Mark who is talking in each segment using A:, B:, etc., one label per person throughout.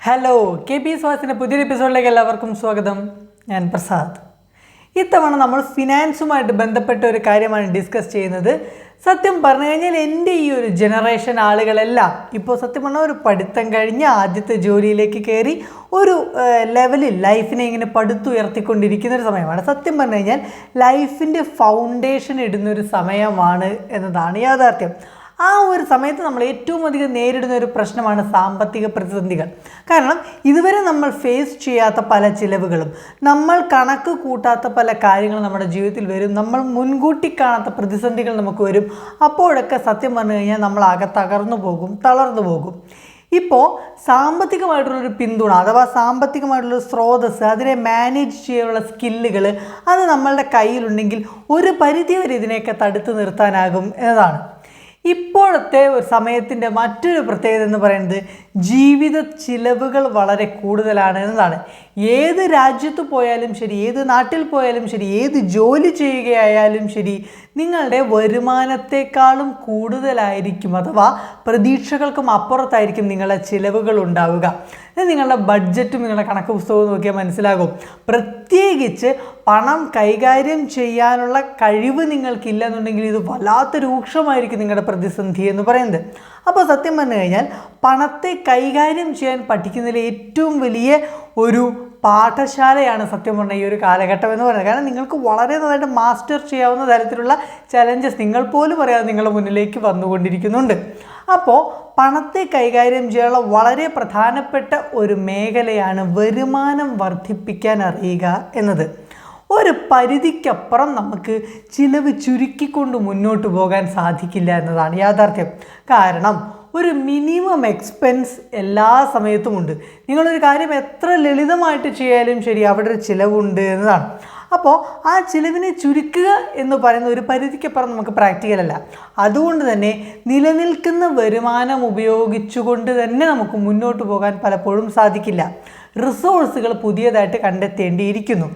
A: Hello K P സ്വാസിന്റെ പുതിയൊരു എപ്പിസോഡിലേക്ക് എല്ലാവർക്കും സ്വാഗതം. ഞാൻ പ്രസാദ്. ഇത്തവണ നമ്മൾ ഫിനാൻസുമായിട്ട് ബന്ധപ്പെട്ട ഒരു കാര്യമാണ് ഡിസ്കസ് ചെയ്യുന്നത്. സത്യം പറഞ്ഞു കഴിഞ്ഞാൽ എന്റെ ഈ ഒരു ജനറേഷൻ ആളുകളെല്ലാം ഇപ്പോൾ സത്യം പറഞ്ഞാൽ ഒരു പഠിത്തം കഴിഞ്ഞ് ആദ്യത്തെ ജോലിയിലേക്ക് കയറി ഒരു ലെവലിൽ ലൈഫിനെ ഇങ്ങനെ പടുത്തുയർത്തിക്കൊണ്ടിരിക്കുന്ന ഒരു സമയമാണ്. സത്യം പറഞ്ഞു കഴിഞ്ഞാൽ ലൈഫിന്റെ ഫൗണ്ടേഷൻ ഇടുന്നൊരു സമയമാണ് എന്നതാണ് യാഥാർത്ഥ്യം. ആ ഒരു സമയത്ത് നമ്മൾ ഏറ്റവും അധികം നേരിടുന്ന ഒരു പ്രശ്നമാണ് സാമ്പത്തിക പ്രതിസന്ധികൾ. കാരണം ഇതുവരെ നമ്മൾ ഫേസ് ചെയ്യാത്ത പല ചിലവുകളും നമ്മൾ കണക്ക് കൂട്ടാത്ത പല കാര്യങ്ങളും നമ്മുടെ ജീവിതത്തിൽ വരും നമ്മൾ മുൻകൂട്ടി കാണാത്ത പ്രതിസന്ധികൾ നമുക്ക് വരും. അപ്പോഴൊക്കെ സത്യം പറഞ്ഞു കഴിഞ്ഞാൽ നമ്മൾ ആകെ തകർന്നു പോകും തളർന്നു പോകും. ഇപ്പോൾ സാമ്പത്തികമായിട്ടുള്ളൊരു പിന്തുണ അഥവാ സാമ്പത്തികമായിട്ടുള്ളൊരു സ്രോതസ്സ് അതിനെ മാനേജ് ചെയ്യാനുള്ള സ്കില്ലുകൾ അത് നമ്മളുടെ കയ്യിലുണ്ടെങ്കിൽ ഒരു പരിധിവരെ ഇതിനെയൊക്കെ തടുത്തു നിർത്താനാകും എന്നതാണ്. ഇപ്പോഴത്തെ ഒരു സമയത്തിന്റെ മറ്റൊരു പ്രത്യേകത എന്ന് പറയുന്നത് ജീവിത ചിലവുകൾ വളരെ കൂടുതലാണ് എന്നതാണ്. ഏത് രാജ്യത്ത് പോയാലും ശരി ഏത് നാട്ടിൽ പോയാലും ശരി ഏത് ജോലി ചെയ്യുകയായാലും ശരി നിങ്ങളുടെ വരുമാനത്തെക്കാളും കൂടുതലായിരിക്കും അഥവാ പ്രതീക്ഷകൾക്കും അപ്പുറത്തായിരിക്കും നിങ്ങളുടെ ചിലവുകൾ ഉണ്ടാവുക. ഇത് നിങ്ങളുടെ ബഡ്ജറ്റും നിങ്ങളുടെ കണക്ക് പുസ്തകവും നോക്കിയാൽ മനസ്സിലാകും. പ്രത്യേകിച്ച് പണം കൈകാര്യം ചെയ്യാനുള്ള കഴിവ് നിങ്ങൾക്കില്ലെന്നുണ്ടെങ്കിൽ ഇത് വല്ലാത്ത രൂക്ഷമായിരിക്കും നിങ്ങളുടെ പ്രതിസന്ധി എന്ന് പറയുന്നത്. അപ്പോൾ സത്യം പറഞ്ഞു കഴിഞ്ഞാൽ പണത്തെ കൈകാര്യം ചെയ്യാൻ പഠിക്കുന്നതിൽ ഏറ്റവും വലിയ ഒരു പാഠശാലയാണ് സത്യം പറഞ്ഞാൽ ഈ ഒരു കാലഘട്ടം എന്ന് പറയുന്നത്. കാരണം നിങ്ങൾക്ക് വളരെ നന്നായിട്ട് മാസ്റ്റർ ചെയ്യാവുന്ന തരത്തിലുള്ള ചലഞ്ചസ് നിങ്ങൾ പോലും അറിയാതെ നിങ്ങളുടെ മുന്നിലേക്ക് വന്നുകൊണ്ടിരിക്കുന്നുണ്ട്. അപ്പോൾ പണത്തെ കൈകാര്യം ചെയ്യാനുള്ള വളരെ പ്രധാനപ്പെട്ട ഒരു മേഖലയാണ് വരുമാനം വർദ്ധിപ്പിക്കാൻ അറിയുക എന്നത്. ഒരു പരിധിക്കപ്പുറം നമുക്ക് ചിലവ് ചുരുക്കിക്കൊണ്ട് മുന്നോട്ട് പോകാൻ സാധിക്കില്ല എന്നതാണ് യാഥാർത്ഥ്യം. കാരണം ഒരു മിനിമം എക്സ്പെൻസ് എല്ലാ സമയത്തും ഉണ്ട് നിങ്ങളൊരു കാര്യം എത്ര ലളിതമായിട്ട് ചെയ്യാലും ശരി അവിടെ ഒരു ചിലവുണ്ട് എന്നതാണ്. അപ്പോൾ ആ ചിലവിനെ ചുരുക്കുക എന്ന് പറയുന്ന ഒരു പരിധിക്കപ്പുറം നമുക്ക് പ്രാക്ടിക്കലല്ല അതുകൊണ്ട് തന്നെ നിലനിൽക്കുന്ന വരുമാനം ഉപയോഗിച്ചുകൊണ്ട് തന്നെ നമുക്ക് മുന്നോട്ട് പോകാൻ പലപ്പോഴും സാധിക്കില്ല. റിസോഴ്സുകൾ പുതിയതായിട്ട് കണ്ടെത്തേണ്ടിയിരിക്കുന്നു.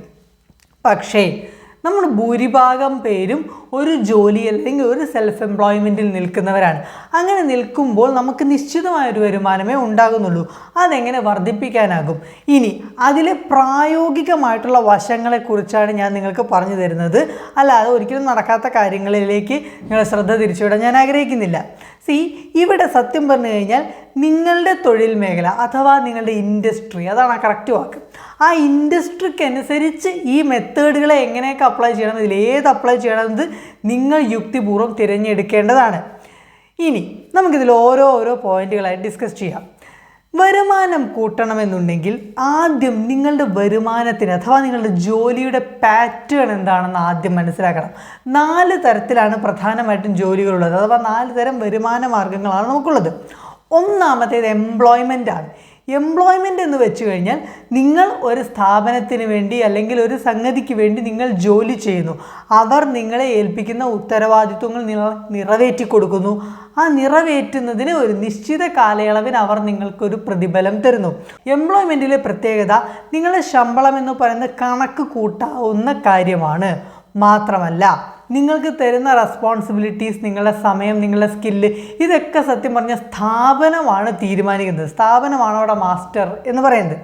A: പക്ഷേ നമ്മൾ ഭൂരിഭാഗം പേരും ഒരു ജോലി അല്ലെങ്കിൽ ഒരു സെൽഫ് എംപ്ലോയ്മെന്റിൽ നിൽക്കുന്നവരാണ്. അങ്ങനെ നിൽക്കുമ്പോൾ നമുക്ക് നിശ്ചിതമായൊരു വരുമാനമേ ഉണ്ടാകുന്നുള്ളൂ. അതെങ്ങനെ വർദ്ധിപ്പിക്കാനാകും? ഇനി അതിലെ പ്രായോഗികമായിട്ടുള്ള വശങ്ങളെക്കുറിച്ചാണ് ഞാൻ നിങ്ങൾക്ക് പറഞ്ഞു തരുന്നത്. അല്ലാതെ ഒരിക്കലും നടക്കാത്ത കാര്യങ്ങളിലേക്ക് നിങ്ങളെ ശ്രദ്ധ തിരിച്ചുവിടാൻ ഞാൻ ആഗ്രഹിക്കുന്നില്ല. സി ഇവിടെ സത്യം പറഞ്ഞു കഴിഞ്ഞാൽ നിങ്ങളുടെ തൊഴിൽ മേഖല അഥവാ നിങ്ങളുടെ ഇൻഡസ്ട്രി അതാണ് ആ കറക്റ്റ് വാക്ക്. ആ ഇൻഡസ്ട്രിക്കനുസരിച്ച് ഈ മെത്തേഡുകളെ എങ്ങനെയൊക്കെ അപ്ലൈ ചെയ്യണം ഇതിൽ ഏത് അപ്ലൈ ചെയ്യണമെന്നത് നിങ്ങൾ യുക്തിപൂർവം തിരഞ്ഞെടുക്കേണ്ടതാണ്. ഇനി നമുക്കിതിൽ ഓരോ ഓരോ പോയിന്റുകളായി ഡിസ്കസ് ചെയ്യാം. വരുമാനം കൂട്ടണമെന്നുണ്ടെങ്കിൽ ആദ്യം നിങ്ങളുടെ വരുമാനത്തിന് അഥവാ നിങ്ങളുടെ ജോലിയുടെ പാറ്റേൺ എന്താണെന്ന് ആദ്യം മനസ്സിലാക്കണം. നാല് തരത്തിലാണ് പ്രധാനമായിട്ടും ജോലികളുള്ളത്. അഥവാ നാല് തരം വരുമാന മാർഗങ്ങളാണ് നമുക്കുള്ളത്. ഒന്നാമത്തേത് എംപ്ലോയ്മെന്റ് ആണ്. എംപ്ലോയ്മെന്റ് എന്ന് വെച്ച് കഴിഞ്ഞാൽ നിങ്ങൾ ഒരു സ്ഥാപനത്തിന് വേണ്ടി അല്ലെങ്കിൽ ഒരു സംഗതിക്ക് വേണ്ടി നിങ്ങൾ ജോലി ചെയ്യുന്നു. അവർ നിങ്ങളെ ഏൽപ്പിക്കുന്ന ഉത്തരവാദിത്വങ്ങൾ നിറവേറ്റി കൊടുക്കുന്നു ആ നിറവേറ്റുന്നതിന് ഒരു നിശ്ചിത കാലയളവിന് അവർ നിങ്ങൾക്കൊരു പ്രതിഫലം തരുന്നു. എംപ്ലോയ്മെന്റിലെ പ്രത്യേകത നിങ്ങളുടെ ശമ്പളം എന്ന് പറയുന്ന കണക്ക് കൂട്ടാവുന്ന കാര്യമാണ്. മാത്രമല്ല നിങ്ങൾക്ക് തരുന്ന റെസ്പോൺസിബിലിറ്റീസ് നിങ്ങളുടെ സമയം നിങ്ങളുടെ സ്കില്ല് ഇതൊക്കെ സത്യം പറഞ്ഞ സ്ഥാപനമാണ് തീരുമാനിക്കുന്നത്. സ്ഥാപനമാണ് അവിടെ മാസ്റ്റർ എന്ന് പറയുന്നത്.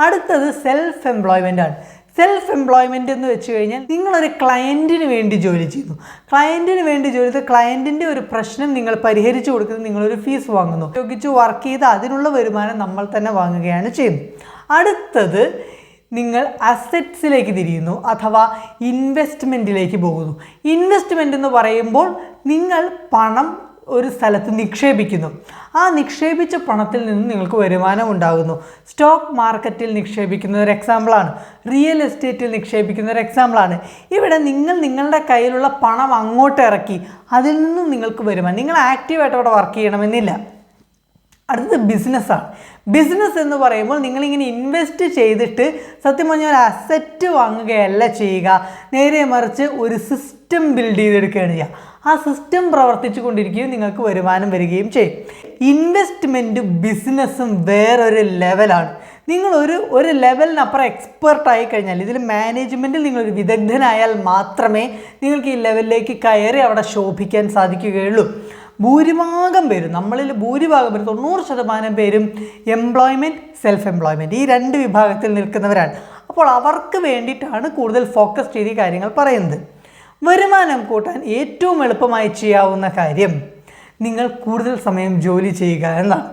A: അടുത്തത് സെൽഫ് എംപ്ലോയ്മെന്റ് ആണ്. സെൽഫ് എംപ്ലോയ്മെന്റ് എന്ന് വെച്ച് കഴിഞ്ഞാൽ നിങ്ങളൊരു ക്ലയന്റിന് വേണ്ടി ജോലി ചെയ്യുന്നു. ക്ലയന്റിന് വേണ്ടി ജോലി ചെയ്ത് ക്ലയന്റിന്റെ ഒരു പ്രശ്നം നിങ്ങൾ പരിഹരിച്ചു കൊടുക്കുന്നത് നിങ്ങളൊരു ഫീസ് വാങ്ങുന്നു. ഉപയോഗിച്ച് വർക്ക് ചെയ്ത് അതിനുള്ള വരുമാനം നമ്മൾ തന്നെ വാങ്ങുകയാണ് ചെയ്യുന്നത്. അടുത്തത് നിങ്ങൾ അസറ്റ്സിലേക്ക് തിരിയുന്നു അഥവാ ഇൻവെസ്റ്റ്മെന്റിലേക്ക് പോകുന്നു. ഇൻവെസ്റ്റ്മെന്റ് എന്ന് പറയുമ്പോൾ നിങ്ങൾ പണം ഒരു സ്ഥലത്ത് നിക്ഷേപിക്കുന്നു. ആ നിക്ഷേപിച്ച പണത്തിൽ നിന്ന് നിങ്ങൾക്ക് വരുമാനം ഉണ്ടാകുന്നു. സ്റ്റോക്ക് മാർക്കറ്റിൽ നിക്ഷേപിക്കുന്ന ഒരു എക്സാമ്പിളാണ് റിയൽ എസ്റ്റേറ്റിൽ നിക്ഷേപിക്കുന്ന ഒരു എക്സാമ്പിളാണ് ഇവിടെ നിങ്ങൾ നിങ്ങളുടെ കയ്യിലുള്ള പണം അങ്ങോട്ട് ഇറക്കി. അതിൽ നിന്നും നിങ്ങൾക്ക് വരുമാനം. നിങ്ങൾ ആക്റ്റീവായിട്ട് അവിടെ വർക്ക് ചെയ്യണമെന്നില്ല. അടുത്തത് ബിസിനസ്സാണ്. ബിസിനസ് എന്ന് പറയുമ്പോൾ നിങ്ങളിങ്ങനെ ഇൻവെസ്റ്റ് ചെയ്തിട്ട് സത്യം പറഞ്ഞാൽ ഒരു അസറ്റ് വാങ്ങുകയല്ല ചെയ്യുക. നേരെ മറിച്ച് ഒരു സിസ്റ്റം ബിൽഡ് ചെയ്തെടുക്കുകയാണ് ചെയ്യുക. ആ സിസ്റ്റം പ്രവർത്തിച്ചു കൊണ്ടിരിക്കുകയും നിങ്ങൾക്ക് വരുമാനം വരികയും ചെയ്യും. ഇൻവെസ്റ്റ്മെന്റും ബിസിനസ്സും വേറൊരു ലെവലാണ് നിങ്ങൾ ഒരു ഒരു ലെവലിനപ്പുറം എക്സ്പെർട്ടായി കഴിഞ്ഞാൽ ഇതിൽ മാനേജ്മെന്റിൽ നിങ്ങളൊരു വിദഗ്ധനായാൽ മാത്രമേ നിങ്ങൾക്ക് ഈ ലെവലിലേക്ക് കയറി അവിടെ ശോഭിക്കാൻ സാധിക്കുകയുള്ളൂ. ഭൂരിഭാഗം പേരും നമ്മളിൽ ഭൂരിഭാഗം പേരും തൊണ്ണൂറ് ശതമാനം പേരും എംപ്ലോയ്മെന്റ് സെൽഫ് എംപ്ലോയ്മെന്റ് ഈ രണ്ട് വിഭാഗത്തിൽ നിൽക്കുന്നവരാണ്. അപ്പോൾ അവർക്ക് വേണ്ടിയിട്ടാണ് കൂടുതൽ ഫോക്കസ് ചെയ്ത് ഈ കാര്യങ്ങൾ പറയുന്നത്. വരുമാനം കൂട്ടാൻ ഏറ്റവും എളുപ്പമായി ചെയ്യാവുന്ന കാര്യം നിങ്ങൾ കൂടുതൽ സമയം ജോലി ചെയ്യുക എന്നാണ്.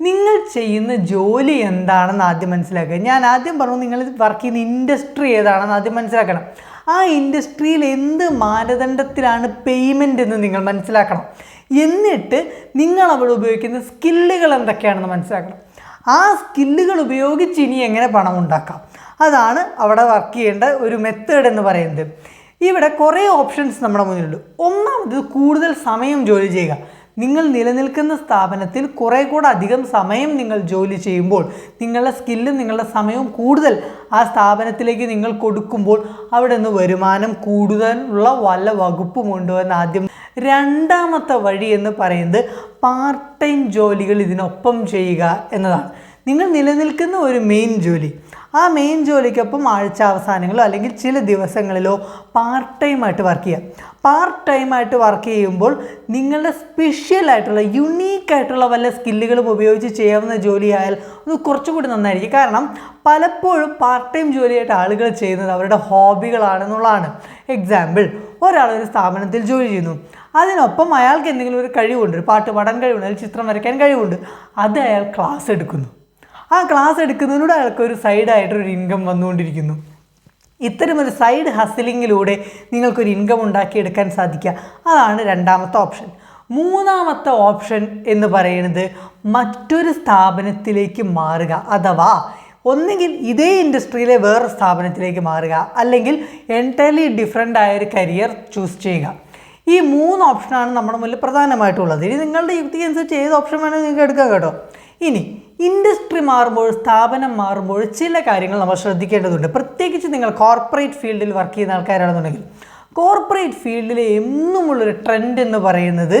A: നിങ്ങൾ ചെയ്യുന്ന ജോലി എന്താണെന്ന് ആദ്യം മനസ്സിലാക്കുക. ഞാൻ ആദ്യം പറഞ്ഞു നിങ്ങൾ വർക്ക് ചെയ്യുന്ന ഇൻഡസ്ട്രി ഏതാണെന്ന് ആദ്യം മനസ്സിലാക്കണം. ആ ഇൻഡസ്ട്രിയിൽ എന്ത് മാനദണ്ഡത്തിലാണ് പേയ്മെന്റ് എന്ന് നിങ്ങൾ മനസ്സിലാക്കണം. എന്നിട്ട് നിങ്ങൾ അവിടെ ഉപയോഗിക്കുന്ന സ്കില്ലുകൾ എന്തൊക്കെയാണെന്ന് മനസ്സിലാക്കണം. ആ സ്കില്ലുകൾ ഉപയോഗിച്ച് ഇനി എങ്ങനെ പണം ഉണ്ടാക്കാം? അതാണ് അവിടെ വർക്ക് ചെയ്യേണ്ട ഒരു മെത്തേഡ് എന്ന് പറയുന്നത്. ഇവിടെ കുറേ ഓപ്ഷൻസ് നമ്മുടെ മുന്നിലുണ്ട്. ഒന്നാമത് കൂടുതൽ സമയം ജോലി ചെയ്യുക. നിങ്ങൾ നിലനിൽക്കുന്ന സ്ഥാപനത്തിൽ കുറേ കൂടെ അധികം സമയം നിങ്ങൾ ജോലി ചെയ്യുമ്പോൾ നിങ്ങളുടെ സ്കില്ലും നിങ്ങളുടെ സമയവും കൂടുതൽ ആ സ്ഥാപനത്തിലേക്ക് നിങ്ങൾ കൊടുക്കുമ്പോൾ അവിടെ നിന്ന് വരുമാനം കൂടുതലുള്ള വല്ല വകുപ്പുമുണ്ടോ എന്ന് ആദ്യം രണ്ടാമത്തെ വഴി എന്ന് പറയുന്നത് പാർട്ട് ടൈം ജോലികൾ ഇതിനൊപ്പം ചെയ്യുക എന്നതാണ്. നിങ്ങൾ നിലനിൽക്കുന്ന ഒരു മെയിൻ ജോലി. ആ മെയിൻ ജോലിക്കൊപ്പം ആഴ്ച അവസാനങ്ങളോ അല്ലെങ്കിൽ ചില ദിവസങ്ങളിലോ പാർട്ട് ടൈം ആയിട്ട് വർക്ക് ചെയ്യുക. പാർട്ട് ടൈം ആയിട്ട് വർക്ക് ചെയ്യുമ്പോൾ നിങ്ങളുടെ സ്പെഷ്യൽ ആയിട്ടുള്ള യുണീക്ക് ആയിട്ടുള്ള വല്ല സ്കില്ലുകളും ഉപയോഗിച്ച് ചെയ്യാവുന്ന ജോലിയായാൽ അത് കുറച്ചുകൂടി നന്നായിരിക്കും. കാരണം പലപ്പോഴും പാർട്ട് ടൈം ജോലിയായിട്ട് ആളുകൾ ചെയ്യുന്നത് അവരുടെ ഹോബികളാണെന്നുള്ളതാണ് എക്സാമ്പിൾ ഒരാൾ ഒരു സ്ഥാപനത്തിൽ ജോലി ചെയ്യുന്നു. അതിനൊപ്പം അയാൾക്ക് എന്തെങ്കിലും ഒരു കഴിവുണ്ട്. ഒരു പാട്ട് പാടാൻ കഴിവുണ്ട്. അല്ലെങ്കിൽ ചിത്രം വരയ്ക്കാൻ കഴിവുണ്ട്. അത് അയാൾ ക്ലാസ് എടുക്കുന്നു. ആ ക്ലാസ് എടുക്കുന്നതിലൂടെ അയാൾക്ക് ഒരു സൈഡായിട്ടൊരു ഇൻകം വന്നുകൊണ്ടിരിക്കുന്നു. ഇത്തരമൊരു സൈഡ് ഹസിലിങ്ങിലൂടെ നിങ്ങൾക്കൊരു ഇൻകം ഉണ്ടാക്കിയെടുക്കാൻ സാധിക്കുക. അതാണ് രണ്ടാമത്തെ ഓപ്ഷൻ. മൂന്നാമത്തെ ഓപ്ഷൻ എന്ന് പറയുന്നത് മറ്റൊരു സ്ഥാപനത്തിലേക്ക് മാറുക അഥവാ ഒന്നുകിൽ ഇതേ ഇൻഡസ്ട്രിയിലെ വേറെ സ്ഥാപനത്തിലേക്ക് മാറുക അല്ലെങ്കിൽ എന്റയർലി ഡിഫറെന്റ് ആയ ഒരു കരിയർ ചൂസ് ചെയ്യുക. ഈ മൂന്ന് ഓപ്ഷനാണ് നമ്മുടെ മുന്നിൽ പ്രധാനമായിട്ടുള്ളത്. ഇനി നിങ്ങളുടെ യുക്തിക്ക് അനുസരിച്ച് ഏത് ഓപ്ഷൻ വേണമെങ്കിൽ നിങ്ങൾക്ക് എടുക്കാം കേട്ടോ. ഇനി ഇൻഡസ്ട്രി മാറുമ്പോൾ സ്ഥാപനം മാറുമ്പോൾ ചില കാര്യങ്ങൾ നമ്മൾ ശ്രദ്ധിക്കേണ്ടതുണ്ട്. പ്രത്യേകിച്ച് നിങ്ങൾ കോർപ്പറേറ്റ് ഫീൽഡിൽ വർക്ക് ചെയ്യുന്ന ആൾക്കാരാണെന്നുണ്ടെങ്കിൽ കോർപ്പറേറ്റ് ഫീൽഡിൽ എന്നുമുള്ളൊരു ട്രെൻഡ് എന്ന് പറയുന്നത്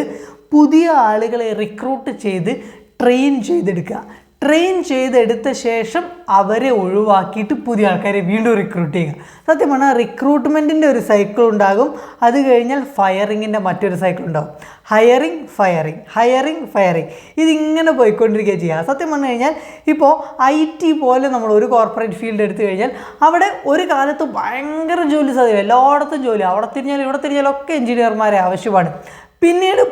A: പുതിയ ആളുകളെ റിക്രൂട്ട് ചെയ്ത് ട്രെയിൻ ചെയ്തെടുക്കുക. ട്രെയിൻ ചെയ്തെടുത്ത ശേഷം അവരെ ഒഴിവാക്കിയിട്ട് പുതിയ ആൾക്കാരെ വീണ്ടും റിക്രൂട്ട് ചെയ്യുക. സത്യം പറഞ്ഞാൽ റിക്രൂട്ട്മെന്റിന്റെ ഒരു സൈക്കിൾ ഉണ്ടാകും. അത് കഴിഞ്ഞാൽ ഫയറിങ്ങിന്റെ മറ്റൊരു സൈക്കിൾ ഉണ്ടാകും ഹയറിങ് ഫയറിങ് ഹയറിങ് ഫയറിങ് ഇതിങ്ങനെ പോയിക്കൊണ്ടിരിക്കുക ചെയ്യുക. സത്യം പറഞ്ഞു കഴിഞ്ഞാൽ ഇപ്പോൾ ഐ ടി പോലെ നമ്മൾ ഒരു കോർപ്പറേറ്റ് ഫീൽഡ് എടുത്തു കഴിഞ്ഞാൽ അവിടെ ഒരു കാലത്ത് ഭയങ്കര ജോലി സാധ്യത. എല്ലായിടത്തും ജോലി. അവിടെ തിരിഞ്ഞാലും ഇവിടെ തിരിഞ്ഞാലും ഒക്കെ എഞ്ചിനീയർമാരെ ആവശ്യമാണ്. പിന്നീട്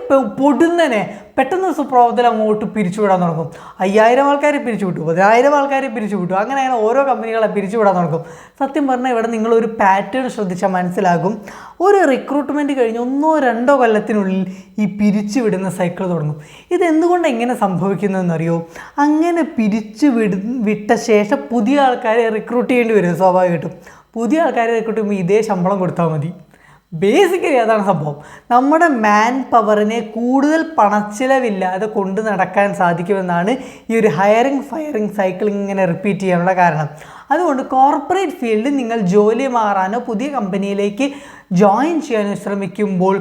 A: പൊടുന്നനെ പെട്ടെന്ന് സുപ്രഭാതത്തിൽ അങ്ങോട്ട് പിരിച്ചുവിടാൻ തുടങ്ങും. അയ്യായിരം ആൾക്കാരെ പിരിച്ചുവിട്ടു പതിനായിരം ആൾക്കാരെ പിരിച്ചുവിട്ടു അങ്ങനെ അങ്ങനെ ഓരോ കമ്പനികളെ പിരിച്ചുവിടാൻ തുടങ്ങും. സത്യം പറഞ്ഞാൽ ഇവിടെ നിങ്ങളൊരു പാറ്റേൺ ശ്രദ്ധിച്ചാൽ മനസ്സിലാകും. ഒരു റിക്രൂട്ട്മെന്റ് കഴിഞ്ഞ് ഒന്നോ രണ്ടോ കൊല്ലത്തിനുള്ളിൽ ഈ പിരിച്ചുവിടുന്ന സൈക്കിൾ തുടങ്ങും. ഇതെന്തുകൊണ്ട് എങ്ങനെ സംഭവിക്കുന്നതെന്നറിയോ? അങ്ങനെ പിരിച്ചു വിട വിട്ട ശേഷം പുതിയ ആൾക്കാരെ റിക്രൂട്ട് ചെയ്യേണ്ടി വരും സ്വാഭാവികമായിട്ടും. പുതിയ ആൾക്കാരെ റിക്രൂട്ട് ചെയ്യുമ്പോൾ ഇതേ ശമ്പളം കൊടുത്താൽ മതി. ബേസിക്കലി അതാണ് സംഭവം. നമ്മുടെ മാൻ പവറിനെ കൂടുതൽ പണച്ചിലവില്ലാതെ കൊണ്ട് നടക്കാൻ സാധിക്കുമെന്നാണ് ഈ ഒരു ഹയറിംഗ് ഫയറിംഗ് സൈക്കിൾ ഇങ്ങനെ റിപ്പീറ്റ് ചെയ്യാനുള്ള കാരണം. അതുകൊണ്ട് കോർപ്പറേറ്റ് ഫീൽഡിൽ നിങ്ങൾ ജോലി മാറാനോ പുതിയ കമ്പനിയിലേക്ക് ജോയിൻ ചെയ്യാനോ ശ്രമിക്കുമ്പോൾ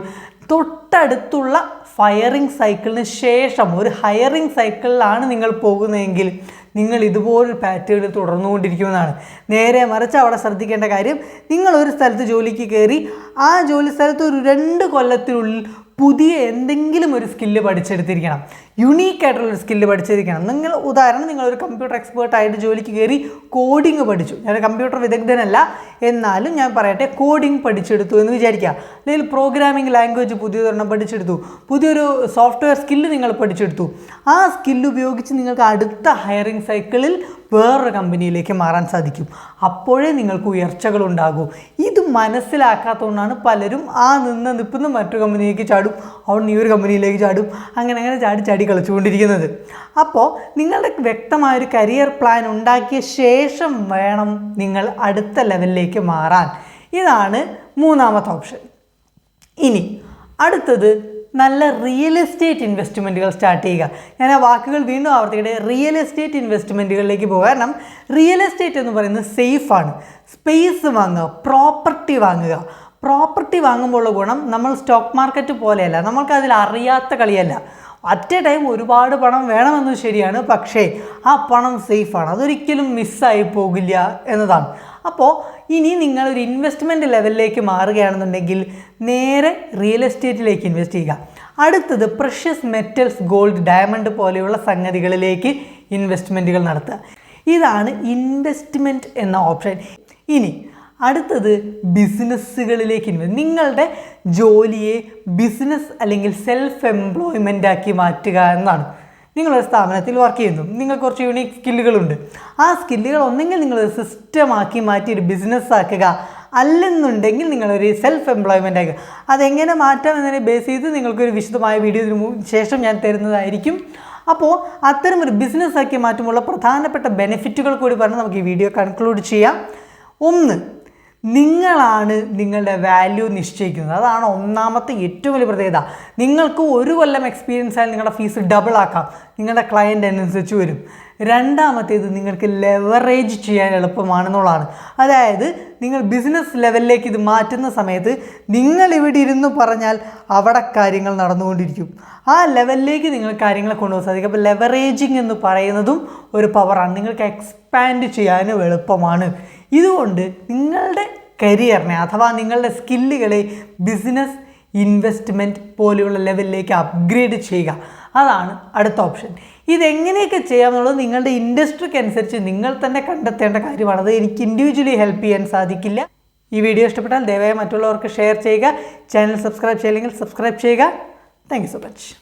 A: തൊട്ടടുത്തുള്ള ഫയറിംഗ് സൈക്കിളിന് ശേഷം ഒരു ഹയറിംഗ് സൈക്കിളിലാണ് നിങ്ങൾ പോകുന്നതെങ്കിൽ നിങ്ങൾ ഇതുപോലൊരു പാറ്റേണിൽ തുടർന്നുകൊണ്ടിരിക്കുമെന്നാണ്. നേരെ മറിച്ച് അവിടെ ശ്രദ്ധിക്കേണ്ട കാര്യം നിങ്ങൾ ഒരു സ്ഥലത്ത് ജോലിക്ക് കയറി ആ ജോലി സ്ഥലത്ത് ഒരു രണ്ട് കൊല്ലത്തിനുള്ളിൽ പുതിയ എന്തെങ്കിലും ഒരു സ്കില്ല് പഠിച്ചെടുത്തിരിക്കണം. യുണീക്ക് ആയിട്ടുള്ള സ്കില്ല് പഠിച്ചിരിക്കണം. നിങ്ങൾ ഉദാഹരണം നിങ്ങളൊരു കമ്പ്യൂട്ടർ എക്സ്പേർട്ട് ആയിട്ട് ജോലിക്ക് കയറി കോഡിങ് പഠിച്ചു. ഞാൻ കമ്പ്യൂട്ടർ വിദഗ്ധനല്ല. എന്നാലും ഞാൻ പറയട്ടെ കോഡിങ് പഠിച്ചെടുത്തു എന്ന് വിചാരിക്കുക. അല്ലെങ്കിൽ പ്രോഗ്രാമിംഗ് ലാംഗ്വേജ് പുതിയതൊരെണ്ണം പഠിച്ചെടുത്തു. പുതിയൊരു സോഫ്റ്റ്വെയർ സ്കില്ല് നിങ്ങൾ പഠിച്ചെടുത്തു. ആ സ്കില്ല് ഉപയോഗിച്ച് നിങ്ങൾക്ക് അടുത്ത ഹയറിംഗ് സൈക്കിളിൽ വേറൊരു കമ്പനിയിലേക്ക് മാറാൻ സാധിക്കും. അപ്പോഴേ നിങ്ങൾക്ക് ഉയർച്ചകൾ ഉണ്ടാകൂ ഇത് മനസ്സിലാക്കാത്തതുകൊണ്ടാണ് പലരും ആ നിന്ന് നിൽക്കുന്ന മറ്റൊരു കമ്പനിയിലേക്ക് ചാടും. അവൻ ഈ ഒരു കമ്പനിയിലേക്ക് ചാടും. അങ്ങനെ അങ്ങനെ ചാടി ചാടി കളിച്ചുകൊണ്ടിരിക്കുന്നത്. അപ്പോൾ നിങ്ങളുടെ വ്യക്തമായൊരു കരിയർ പ്ലാൻ ഉണ്ടാക്കിയ ശേഷം വേണം നിങ്ങൾ അടുത്ത ലെവലിലേക്ക് മാറാൻ. ഇതാണ് മൂന്നാമത്തെ ഓപ്ഷൻ ഇനി അടുത്തത് നല്ല റിയൽ എസ്റ്റേറ്റ് ഇൻവെസ്റ്റ്മെന്റുകൾ സ്റ്റാർട്ട് ചെയ്യുക. ഞാൻ ആ വാക്കുകൾ വീണ്ടും ആവർത്തിക്കട്ടെ. റിയൽ എസ്റ്റേറ്റ് ഇൻവെസ്റ്റ്മെന്റുകളിലേക്ക് പോകുക. കാരണം റിയൽ എസ്റ്റേറ്റ് എന്ന് പറയുന്നത് സേഫാണ് സ്പേസ് വാങ്ങുക പ്രോപ്പർട്ടി വാങ്ങുക. പ്രോപ്പർട്ടി വാങ്ങുമ്പോഴുള്ള ഗുണം നമ്മൾ സ്റ്റോക്ക് മാർക്കറ്റ് പോലെയല്ല. നമ്മൾക്ക് അതിൽ അറിയാത്ത കളിയല്ല. അറ്റ് എ ടൈം ഒരുപാട് പണം വേണമെന്ന് ശരിയാണ് പക്ഷേ ആ പണം സേഫാണ്. അതൊരിക്കലും മിസ്സായി പോകില്ല എന്നതാണ്. അപ്പോൾ ഇനി നിങ്ങൾ ഒരു ഇൻവെസ്റ്റ്മെന്റ് ലെവലിലേക്ക് മാറുകയാണെന്നുണ്ടെങ്കിൽ നേരെ റിയൽ എസ്റ്റേറ്റിലേക്ക് ഇൻവെസ്റ്റ് ചെയ്യുക. അടുത്തത് പ്രഷ്യസ് മെറ്റൽസ് ഗോൾഡ് ഡയമണ്ട് പോലെയുള്ള സംഗതികളിലേക്ക് ഇൻവെസ്റ്റ്മെന്റുകൾ നടത്തുക. ഇതാണ് ഇൻവെസ്റ്റ്മെന്റ് എന്ന ഓപ്ഷൻ ഇനി അടുത്തത് ബിസിനസ്സുകളിലേക്ക് ഇൻവെസ്റ്റ് നിങ്ങളുടെ ജോലിയെ ബിസിനസ് അല്ലെങ്കിൽ സെൽഫ് എംപ്ലോയ്മെന്റ് ആക്കി മാറ്റുക എന്നാണ്. നിങ്ങളൊരു സ്ഥാപനത്തിൽ വർക്ക് ചെയ്യുന്നു. നിങ്ങൾ കുറച്ച് യൂണീക്ക് സ്കില്ലുകളുണ്ട് ആ സ്കില്ലുകൾ ഒന്നെങ്കിൽ നിങ്ങൾ സിസ്റ്റമാക്കി മാറ്റി ഒരു ബിസിനസ് ആക്കുക അല്ലെന്നുണ്ടെങ്കിൽ നിങ്ങളൊരു സെൽഫ് എംപ്ലോയ്മെന്റ് ആക്കുക. അതെങ്ങനെ മാറ്റാം എന്നതിനെ ബേസ് ചെയ്ത് നിങ്ങൾക്കൊരു വിശദമായ വീഡിയോ ഇതിനു ശേഷം ഞാൻ തരുന്നതായിരിക്കും. അപ്പോൾ അത്തരം ഒരു ബിസിനസ് ആക്കി മാറ്റുമ്പോൾ പ്രധാനപ്പെട്ട ബെനിഫിറ്റുകൾ കൂടി പറഞ്ഞ് നമുക്ക് ഈ വീഡിയോ കൺക്ലൂഡ് ചെയ്യാം. ഒന്ന് നിങ്ങളാണ് നിങ്ങളുടെ വാല്യൂ നിശ്ചയിക്കുന്നത്. അതാണ് ഒന്നാമത്തെ ഏറ്റവും വലിയ പ്രത്യേകത. നിങ്ങൾക്ക് ഒരു കൊല്ലം എക്സ്പീരിയൻസ് ആയാലും നിങ്ങളുടെ ഫീസ് ഡബിൾ ആക്കാം. നിങ്ങളുടെ ക്ലയന്റ് അനുസരിച്ച് വരും. രണ്ടാമത്തേത് നിങ്ങൾക്ക് ലെവറേജ് ചെയ്യാൻ എളുപ്പമാണെന്നുള്ളതാണ്. അതായത് നിങ്ങൾ ബിസിനസ് ലെവലിലേക്ക് ഇത് മാറ്റുന്ന സമയത്ത് നിങ്ങൾ ഇവിടെ ഇരുന്ന് പറഞ്ഞാൽ അവിടെ കാര്യങ്ങൾ നടന്നുകൊണ്ടിരിക്കും. ആ ലെവലിലേക്ക് നിങ്ങൾ കാര്യങ്ങൾ കൊണ്ടുപോകാൻ സാധിക്കും. അപ്പോൾ ലെവറേജിങ് എന്ന് പറയുന്നതും ഒരു പവറാണ് നിങ്ങൾക്ക് എക്സ്പാൻഡ് ചെയ്യാനും എളുപ്പമാണ്. ഇതുകൊണ്ട് നിങ്ങളുടെ കരിയറിനെ അഥവാ നിങ്ങളുടെ സ്കില്ലുകളെ ബിസിനസ് ഇൻവെസ്റ്റ്മെന്റ് പോലെയുള്ള ലെവലിലേക്ക് അപ്ഗ്രേഡ് ചെയ്യുക. അതാണ് അടുത്ത ഓപ്ഷൻ. ഇതെങ്ങനെയൊക്കെ ചെയ്യാമെന്നുള്ളത് നിങ്ങളുടെ ഇൻഡസ്ട്രിക്ക് അനുസരിച്ച് നിങ്ങൾ തന്നെ കണ്ടെത്തേണ്ട കാര്യമാണ്. അത് എനിക്ക് ഇൻഡിവിജ്വലി ഹെൽപ്പ് ചെയ്യാൻ സാധിക്കില്ല. ഈ വീഡിയോ ഇഷ്ടപ്പെട്ടാൽ ദയവായി മറ്റുള്ളവർക്ക് ഷെയർ ചെയ്യുക. ചാനൽ സബ്സ്ക്രൈബ് ചെയ്യില്ലെങ്കിൽ സബ്സ്ക്രൈബ് ചെയ്യുക. Thank so much